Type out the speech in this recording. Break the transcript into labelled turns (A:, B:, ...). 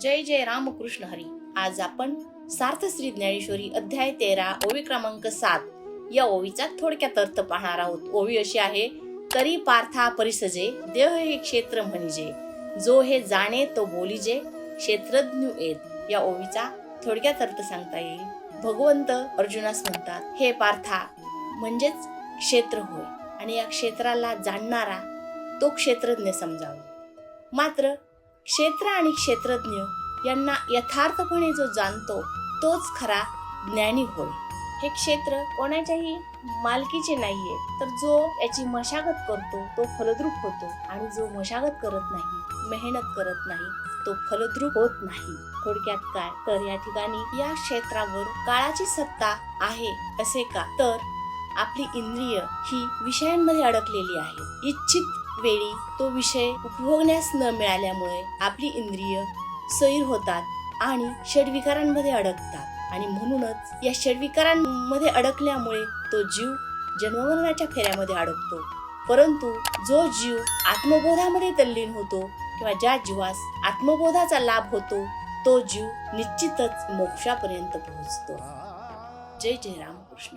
A: जय जय रामकृष्ण हरी. आज आपण सार्थ श्री ज्ञानेश्वरी अध्याय तेरा ओवी क्रमांक सात या ओवीचा थोडक्यात अर्थ पाहणार आहोत. ओवी अशी आहे तरी पार्था परिसजे देह हे क्षेत्र म्हणजे. जो हे जाणे तो बोलिजे क्षेत्रज्ञ येत या ओवीचा थोडक्यात अर्थ सांगता येईल. भगवंत अर्जुनास म्हणतात हे पार्था म्हणजेच क्षेत्र होय. आणि या क्षेत्राला जाणणारा तो क्षेत्रज्ञ समजावा. मात्र क्षेत्र आणि क्षेत्रज्ञ यांना यथार्थपणे जो जाणतो तोच खरा ज्ञानी होय. हे क्षेत्र कोणाच्याही मालकीचे नाहीये तर जो याची मशागत करतो तो फलद्रूप होतो. आणि जो मशागत करत नाही मेहनत करत नाही तो फलद्रूप होत नाही. थोडक्यात काय? तर या ठिकाणी या क्षेत्रावर काळाची सत्ता आहे असे का? तर आपली इंद्रिय ही विषयांमध्ये अडकलेली आहे. इच्छित वेळी तो विषय उपभोगण्यास न मिळाल्यामुळे आपली इंद्रिय सैर होतात आणि षडविकारांमध्ये अडकतात. आणि म्हणूनच या षडविकारांमध्ये अडकल्यामुळे तो जीव जन्ममरणाच्या फेऱ्यामध्ये अडकतो. परंतु जो जीव आत्मबोधामध्ये तल्लीन होतो किंवा ज्या जीवास आत्मबोधाचा लाभ होतो तो जीव निश्चितच मोक्षापर्यंत पोहोचतो. जय जय रामकृष्ण कृष्ण